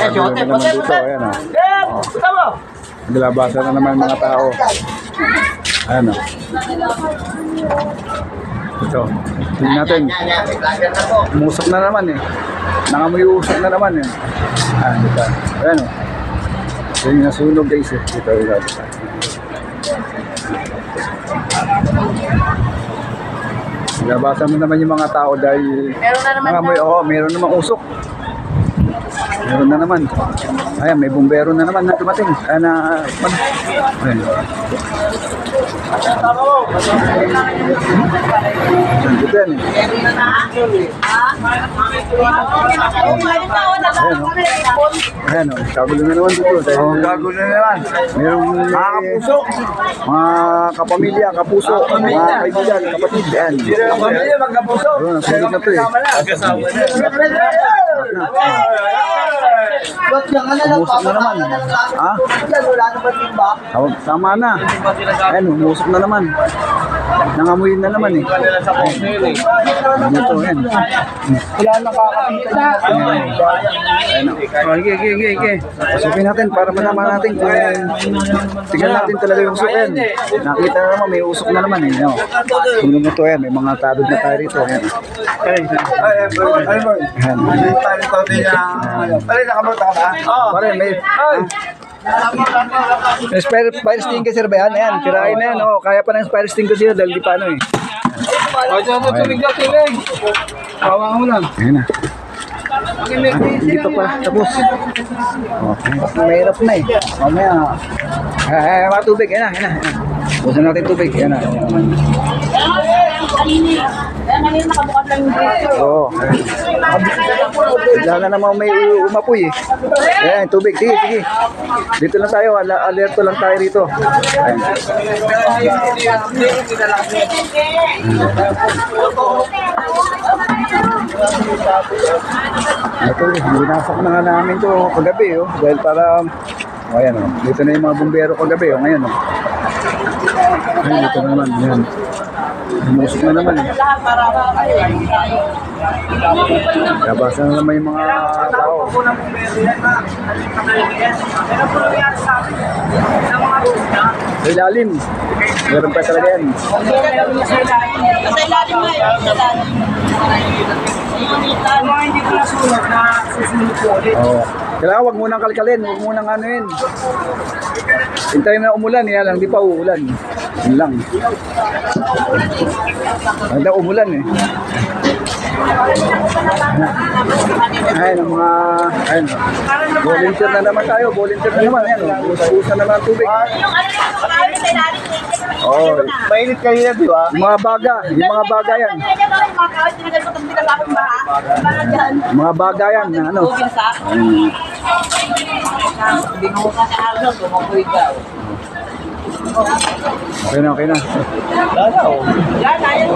Sabi na naman dito, ayan o. Oh. Naglabasan na naman mga tao. Ayan o. Ito. Tingnan natin. Umusok na naman eh. Nangamoy usok na naman eh. Ayan, dito. Ayan o. Yan yung nasunog guys eh. Dito, dito, dito. Labasan mo naman yung mga tao dahil Meron na naman nangamoy, oo, meron namang usok. Meron na naman. Ayan, may bumbero na naman na dumating. Ayan na, man. Ayan. Ayan, dito yan eh. Ayan o, kagulo na naman dito. Dahil, Oh, gago na naman. Merong Mga kapuso. mga kapamilya, kapuso, mga kaibigan, kapatid. Ayan. Pamilya, magkapuso. Ayun, ang sulit na to eh. Kasama na. Umusok na naman. Ha? Tawag, tama na. Ayan, umusok na naman. Nangamoy na naman eh. Ano to, ayan. Wala nakakakita. Ayan o. Oh, sige, sige, sige, sige. Pasukin natin para malaman natin kung tingnan natin talaga yung yan. Nakita na naman, may usok na naman eh. No? Tingnan mo to yan, may mga tabod na tayo rito. Ayan. Ay, ay, boy. Ay, boy. Ayan. Ay, pare, to, tingnan. Pare, nakamunta ka ba? Oo. Pare, may... May spare, fire extinguisher ba yan? Ayan, tirahin na yan. Oh. Kaya pa ng fire extinguisher dahil di pa ano eh. O, dyan na tubig na tubig. Kawa mo lang. Ayan na. Ah, hindi pa pa tapos. Okay. Mahirap na eh. Mamaya. Ay, ay, mga tubig. Ayan na, ayan na. Busan natin tubig. Ayan na. Oo. Bigla na naman may umapoy eh. Ayan, tubig. Sige, sige. Dito lang tayo. Alerto lang tayo rito. Ayan. Ito, binasak na nga namin to kagabi, oh. Dahil para, oh, ayan, oh. Dito na yung mga bumbero kagabi, oh. Ngayon, oh. Ayun, dito na naman, ayan. Umusok na naman, eh. Nabasa na naman yung mga tao. Sa ilalim. Meron pa talaga yan. Sa ilalim na yun. Sa ilalim. Mga hindi ko nasunod na susunod po ulit. Oo. Kailangan wag munang kalkalin, wag munang ano yun. Hintayin na umulan, yan lang, di pa uulan. Yun lang. Hindi umulan eh. Ayun, ang mga, ayun. Volunteer na naman tayo, volunteer na naman. Ayan, oh. usa na naman ang tubig. Yung ano yung mga sa ilalim. Oo. Mainit kayo na, di ba? Mga baga, yung mga baga yan. Mga baga yan, na ano. Ka. Okay na, okay na. Lala, oh. Yan, ayun.